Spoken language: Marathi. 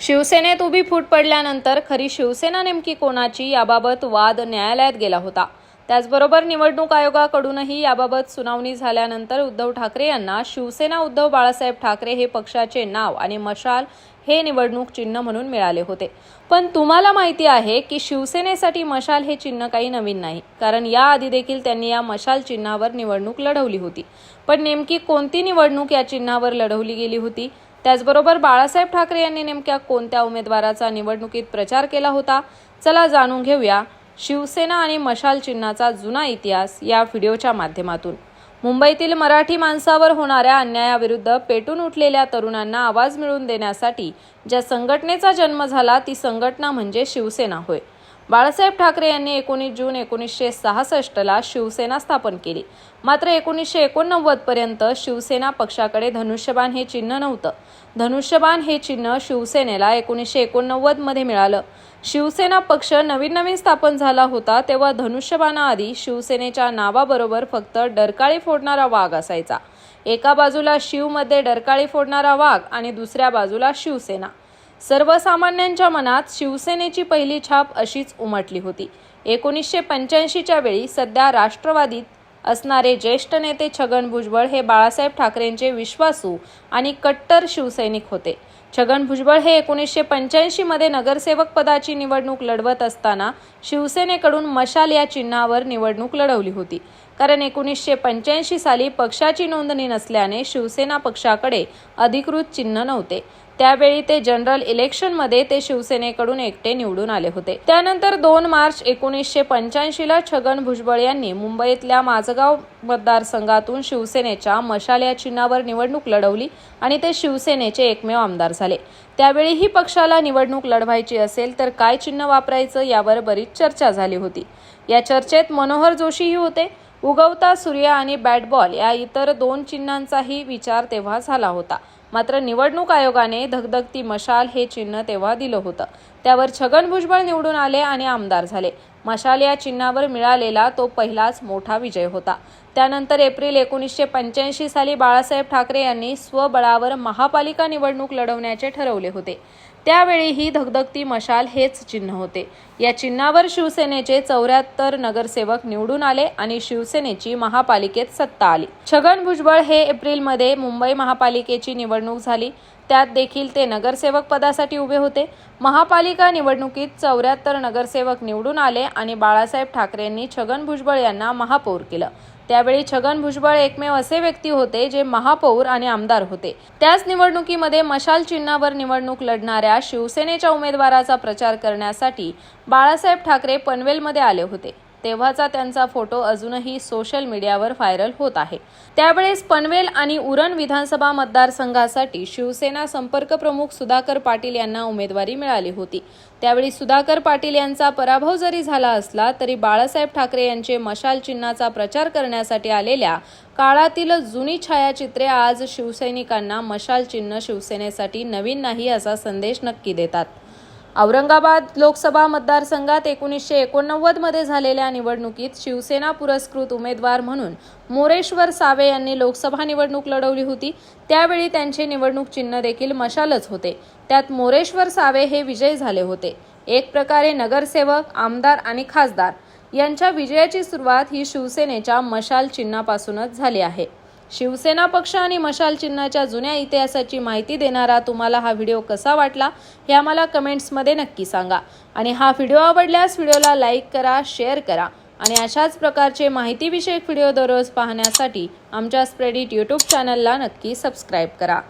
शिवसेनेत उभी फूट पडल्यानंतर खरी शिवसेना नेमकी कोणाची याबाबत वाद न्यायालयात गेला होता. त्याचबरोबर निवडणूक आयोगाकडूनही याबाबत सुनावणी झाल्यानंतर उद्धव ठाकरे यांना शिवसेना उद्धव बाळासाहेब ठाकरे हे पक्षाचे नाव आणि मशाल हे निवडणूक चिन्ह म्हणून मिळाले होते. पण तुम्हाला माहिती आहे की शिवसेनेसाठी मशाल हे चिन्ह काही नवीन नाही. कारण याआधी देखील त्यांनी या मशाल चिन्हावर निवडणूक लढवली होती. पण नेमकी कोणती निवडणूक या चिन्हावर लढवली गेली होती? त्याचबरोबर बाळासाहेब ठाकरे यांनी नेमक्या कोणत्या उमेदवाराचा निवडणुकीत प्रचार केला होता चला जाणून घेऊया शिवसेना आणि मशाल चिन्हाचा जुना इतिहास या व्हिडिओच्या माध्यमातून. मुंबईतील मराठी माणसावर होणाऱ्या अन्यायाविरुद्ध पेटून उठलेल्या तरुणांना आवाज मिळवून देण्यासाठी ज्या संघटनेचा जन्म झाला ती संघटना म्हणजे शिवसेना होय. बाळासाहेब ठाकरे यांनी एकोणीस जून एकोणीसशे सहासष्टला शिवसेना स्थापन केली. मात्र एकोणीसशे एकोणनव्वद पर्यंत शिवसेना पक्षाकडे धनुष्यबाण हे चिन्ह नव्हतं. धनुष्यबाण हे चिन्ह शिवसेनेला एकोणीसशे एकोणनव्वदमध्ये मिळालं. शिवसेना पक्ष नवीन नवीन स्थापन झाला होता तेव्हा धनुष्यबाणाआधी शिवसेनेच्या नावाबरोबर फक्त डरकाळी फोडणारा वाघ असायचा. एका बाजूला शिवमध्ये डरकाळी फोडणारा वाघ आणि दुसऱ्या बाजूला शिवसेना. सर्वसामान्यांच्या मनात शिवसेनेची पहिली छाप अशीच उमटली होती. एकोणीसशे पंच्याऐंशीच्या वेळी सध्या राष्ट्रवादीत असणारे ज्येष्ठ नेते छगन भुजबळ हे बाळासाहेब ठाकरेंचे विश्वासू आणि कट्टर शिवसैनिक होते. छगन भुजबळ हे एकोणीसशे पंच्याऐंशीमध्ये नगरसेवक पदाची निवडणूक लढवत असताना शिवसेनेकडून मशाल या चिन्हावर निवडणूक लढवली होती. कारण एकोणीसशे पंच्याऐंशी साली पक्षाची नोंदणी नसल्याने शिवसेना पक्षाकडे अधिकृत चिन्ह नव्हते. त्यावेळी ते जनरल इलेक्शनमध्ये ते शिवसेनेकडून एकटे निवडून आले होते. त्यानंतर दोन मार्च एकोणीसशे पंच्याऐंशीला छगन भुजबळ यांनी मुंबईतल्या माझगाव मतदारसंघातून शिवसेनेच्या मशाल या चिन्हावर निवडणूक लढवली आणि ते शिवसेनेचे एकमेव आमदार झाले. त्यावेळीही पक्षाला निवडणूक लढवायची असेल तर काय चिन्ह वापरायचं यावर बरीच चर्चा झाली होती. या चर्चेत मनोहर जोशीही होते. उगवता सूर्य आणि बॅट बॉल या इतर दोन चिन्हांचाही विचार तेव्हा झाला होता. मात्र निवडणूक आयोगाने धगधगती मशाल हे चिन्ह तेव्हा दिलं होतं. त्यावर छगन भुजबळ निवडून आले आणि आमदार झाले. मशाल या चिन्हावर मिळालेला तो पहिलाच मोठा विजय होता. त्यानंतर एप्रिल एकोणीसशे पंच्याऐंशी साली बाळासाहेब ठाकरे यांनी स्वबळावर महापालिका निवडणूक लढवण्याचे ठरवले होते. त्यावेळी ही धगधगती मशाल हेच चिन्ह होते. या चिन्हावर शिवसेनेचे चौऱ्याहत्तर नगरसेवक निवडून आले आणि शिवसेनेची महापालिकेत सत्ता आली. छगन भुजबळ हे एप्रिलमध्ये मुंबई महापालिकेची निवडणूक झाली. त्यात देखील ते नगरसेवक पदासाठी उभे होते. महापालिका निवडणुकीत चौऱ्याहत्तर नगरसेवक निवडून आले आणि बाळासाहेब ठाकरेंनी छगन भुजबळ यांना महापौर केलं. त्यावेळी छगन भुजबळ एकमेव असे व्यक्ती होते जे महापौर आणि आमदार होते. त्याच निवडणुकीमध्ये मशाल चिन्हावर निवडणूक लढणाऱ्या शिवसेनेच्या उमेदवाराचा प्रचार करण्यासाठी बाळासाहेब ठाकरे पनवेलमध्ये आले होते. तेव्हाचा त्यांचा फोटो अजूनही सोशल मीडियावर व्हायरल होत आहे. त्यावेळेस पनवेल आणि उरण विधानसभा मतदारसंघासाठी शिवसेना संपर्क प्रमुख सुधाकर पाटील यांना उमेदवारी मिळाली होती. त्यावेळी सुधाकर पाटील यांचा पराभव जरी झाला असला तरी बाळासाहेब ठाकरे यांचे मशाल चिन्हाचा प्रचार करण्यासाठी आलेल्या काळातील जुनी छायाचित्रे आज शिवसैनिकांना मशाल चिन्ह शिवसेनेसाठी नवीन नाही असा संदेश नक्की देतात. औरंगाबाद लोकसभा मतदारसंघात एकोणीसशे एकोणनव्वदमध्ये झालेल्या निवडणुकीत शिवसेना पुरस्कृत उमेदवार म्हणून मोरेश्वर सावे यांनी लोकसभा निवडणूक लढवली होती. त्यावेळी त्यांचे निवडणूक चिन्ह देखील मशालच होते. त्यात मोरेश्वर सावे हे विजयी झाले होते. एक प्रकारे नगरसेवक आमदार आणि खासदार यांच्या विजयाची सुरुवात ही शिवसेनेच्या मशाल चिन्हापासूनच झाली आहे. शिवसेना पक्ष आणि मशाल चिन्हाच्या जुन्या इतिहासाची माहिती देणारा तुम्हाला हा व्हिडिओ कसा वाटला हे आम्हाला कमेंट्समध्ये नक्की सांगा. आणि हा व्हिडिओ आवडल्यास व्हिडिओला लाईक करा शेअर करा आणि अशाच प्रकारचे माहितीविषयक व्हिडिओ दररोज पाहण्यासाठी आमच्या स्प्रेडिट यूट्यूब चॅनलला नक्की सबस्क्राईब करा.